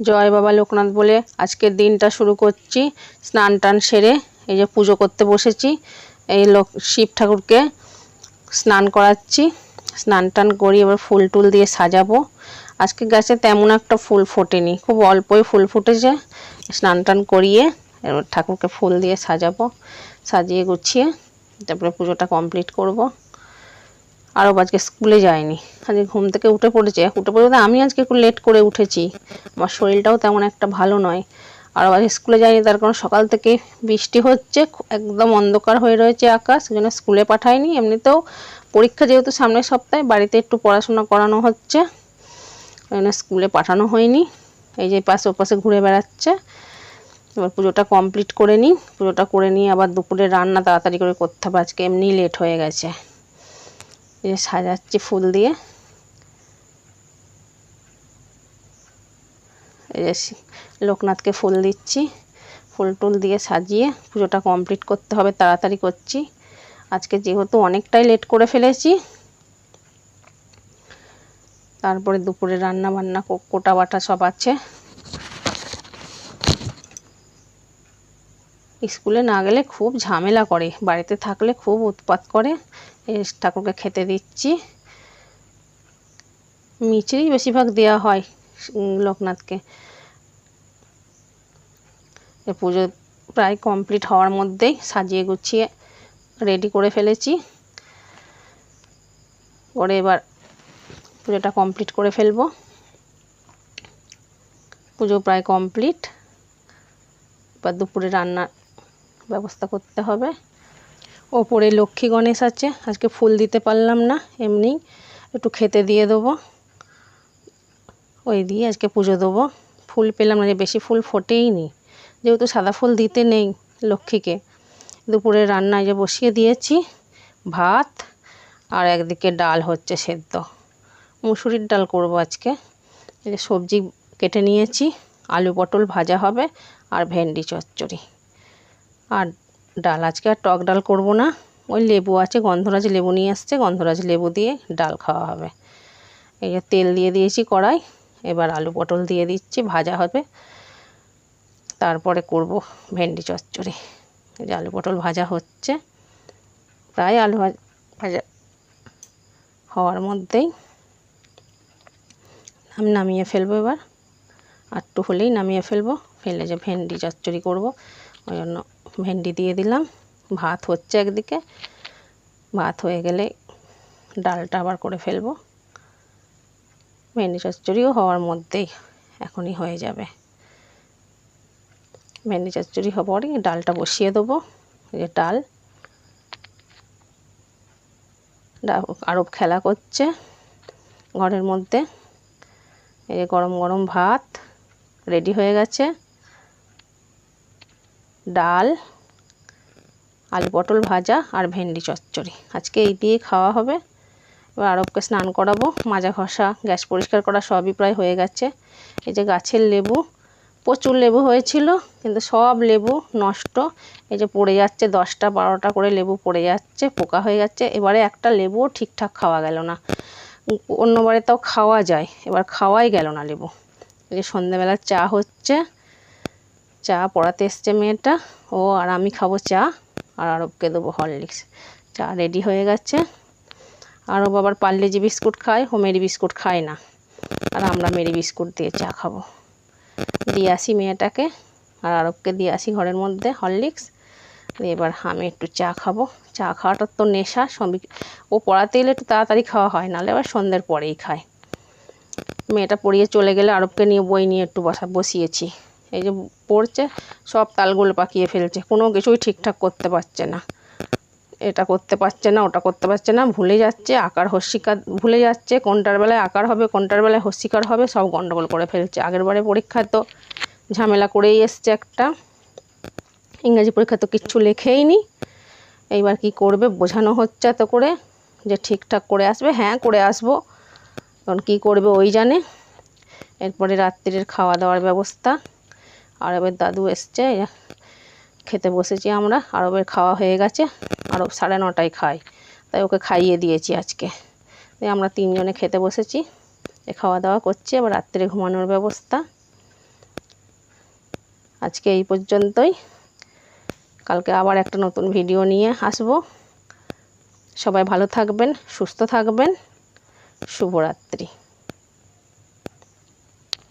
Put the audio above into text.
জয় বাবা লোকনাথ বলে আজকের দিনটা শুরু করছি। স্নান টান সেরে এই যে পুজো করতে বসেছি। এই লোক, শিব ঠাকুরকে স্নান করাচ্ছি। স্নান টান করি, এবার ফুল টুল দিয়ে সাজাবো। আজকে গাছে তেমন একটা ফুল ফোটেনি, খুব অল্পই ফুল ফুটেছে। স্নান টান করিয়ে এবার ঠাকুরকে ফুল দিয়ে সাজাবো, সাজিয়ে গুছিয়ে, তারপরে পুজোটা কমপ্লিট করব। আরও আজকে স্কুলে যায়নি। আজকে ঘুম থেকে উঠে পড়েছে। উঠে পড়ে আমি আজকে একটু লেট করে উঠেছি। আমার শরীরটাও তেমন একটা ভালো নয়। আরও আজকে স্কুলে যায়নি, তার কারণ সকাল থেকে বৃষ্টি হচ্ছে, একদম অন্ধকার হয়ে রয়েছে আকাশ ওই জন্য স্কুলে পাঠায়নি। এমনিতেও পরীক্ষা যেহেতু সামনের সপ্তাহে, বাড়িতে একটু পড়াশোনা করানো হচ্ছে জন্য স্কুলে পাঠানো হয়নি। এই যে পাশে ওপাশে ঘুরে বেড়াচ্ছে। এবার পুজোটা কমপ্লিট করে নিই। পুজোটা করে নিয়ে আবার দুপুরে রান্না তাড়াতাড়ি করে করতে হবে। আজকে এমনি লেট হয়ে গেছে। এই সাজাচ্ছি ফুল দিয়ে। এই লোকনাথকে ফুল দিচ্ছি। ফুল টুল দিয়ে সাজিয়ে পুজোটা কমপ্লিট করতে হবে, তাড়াতাড়ি করছি। আজকে যেহেতু অনেকটাই লেট করে ফেলেছি। তারপরে দুপুরে রান্না বান্না কোটা বাটা সব আছে। স্কুলে না গেলে খুব ঝামেলা করে। বাড়িতে থাকলে খুব উৎপাত করে। ঠাকুরকে খেতে দিচ্ছি। মিচড়ি বেশিরভাগ দেওয়া হয় লোকনাথকে। পুজো প্রায় কমপ্লিট হওয়ার মধ্যেই সাজিয়ে গুছিয়ে রেডি করে ফেলেছি। পরে এবার পুজোটা কমপ্লিট করে ফেলব। পুজো প্রায় কমপ্লিট। এবার দুপুরে রান্নার ব্যবস্থা করতে হবে। ওপরে লক্ষ্মী গণেশ আছে, আজকে ফুল দিতে পারলাম না, এমনি একটু খেতে দিয়ে দেবো। ওই দিয়ে আজকে পুজো দেবো। ফুল পেলাম না, যে বেশি ফুল ফোটেই নি। যেহেতু সাদা ফুল দিতে নেই লক্ষ্মীকে। দুপুরে রান্নায় যে বসিয়ে দিয়েছি, ভাত আর একদিকে ডাল হচ্ছে সেদ্ধ। মুসুরির ডাল করব আজকে। এই যে সবজি কেটে নিয়েছি, আলু পটল ভাজা হবে আর ভেন্ডি চচ্চড়ি। আর ডাল, আজকে আর টক ডাল করব না। ওই লেবু আছে, গন্ধরাজ লেবু নিয়ে আসছে, গন্ধরাজ লেবু দিয়ে ডাল খাওয়া হবে। এই যে তেল দিয়ে দিয়েছি কড়াই, এবার আলু পটল দিয়ে দিচ্ছি, ভাজা হবে। তারপরে করব ভেন্ডি চচ্চড়ি। এই যে আলু পটল ভাজা হচ্ছে, প্রায় আলু ভাজ- হওয়ার মধ্যেই আমি নামিয়ে ফেলব এবার। একটু হলেই নামিয়ে ফেলব, ফেলে যে ভেন্ডি চচ্চড়ি করব, ওই জন্য ভেন্ডি দিয়ে দিলাম। ভাত হচ্ছে একদিকে। ভাত হয়ে গেলে ডালটা আবার করে ফেলব। ভেন্ডি চচ্চড়িও হওয়ার মধ্যেই এখনই হয়ে যাবে। ভেন্ডি চচ্চড়ি হওয়ারই ডালটা বসিয়ে দেবো যে ডাল। আরব খেলা করছে ঘরের মধ্যে। এই গরম গরম ভাত রেডি হয়ে গেছে। ডাল, আলু পটল ভাজা আর ভেন্ডি চচ্চড়ি। আজকে এই দিয়ে খাওয়া হবে। এবার আরবকে স্নান করাবো। মাজা ঘষা, গ্যাস পরিষ্কার করা সবই প্রায় হয়ে গেছে। এই যে গাছের লেবু, প্রচুর লেবু হয়েছিল, কিন্তু সব লেবু নষ্ট। এই যে পড়ে যাচ্ছে, দশটা বারোটা করে লেবু পড়ে যাচ্ছে, পোকা হয়ে যাচ্ছে। এবারে একটা লেবুও ঠিকঠাক খাওয়া গেল না। অন্যবারে তাও খাওয়া যায়। এবার খাওয়াই গেল না লেবু। এই যে সন্ধ্যেবেলা চা হচ্ছে। চা পড়াতে এসছে মেয়েটা। ও আর আমি খাব চা। আর আরবকে দেবো হরলিক্স। চা রেডি হয়ে গেছে। আরব আবার পার্লেজি বিস্কুট খায়, ও মেরি বিস্কুট খায় না। আর আমরা মেরি বিস্কুট দিয়ে চা খাব। দিয়ে আসি মেয়েটাকে। আর আরবকে দিয়ে আসি ঘরের মধ্যে হরলিক্স। এবার আমি একটু চা খাব। চা খাওয়াটার তো নেশা ও পড়াতে এলে একটু তাড়াতাড়ি খাওয়া হয়, নাহলে আবার সন্ধ্যের পরেই খায়। মেয়েটা পড়িয়ে চলে গেলে আরবকে নিয়ে বই নিয়ে একটু বসা বসিয়েছি। এই যে পড়ছে, সব তালগুলো পাকিয়ে ফেলছে। কোনো কিছুই ঠিকঠাক করতে পারছে না। এটা করতে পারছে না, ওটা করতে পারছে না, ভুলে যাচ্ছে, আকার হস্যিকার ভুলে যাচ্ছে, কোনটার বেলায় আকার হবে, কোনটার বেলায় হস্যিকার হবে, সব গন্ডগোল করে ফেলছে। আগের বারে পরীক্ষায় তো ঝামেলা করেই এসছে একটা। ইংরাজি পরীক্ষা তো কিচ্ছু লেখেই নি। এইবার কি করবে, বোঝানো হচ্ছে এত করে যে ঠিকঠাক করে আসবে। হ্যাঁ করে আসব। কারণ কী করবে, ওই জানে। এরপরে রাত্রির খাওয়া দাওয়ার ব্যবস্থা। আরবের দাদু এসছে খেতে বসেছি আমরা। আরবের খাওয়া হয়ে গেছে, আরব সাড়ে নটায় খায়। তাই ওকে খাইয়ে দিয়েছি আজকে। তাই আমরা তিনজনে খেতে বসেছি, এ খাওয়া দাওয়া করছি আবার রাত্রে ঘুমানোর ব্যবস্থা। আজকে এই পর্যন্তই। কালকে আবার একটা নতুন ভিডিও নিয়ে আসব। সবাই ভালো থাকবেন, সুস্থ থাকবেন। শুভরাত্রি।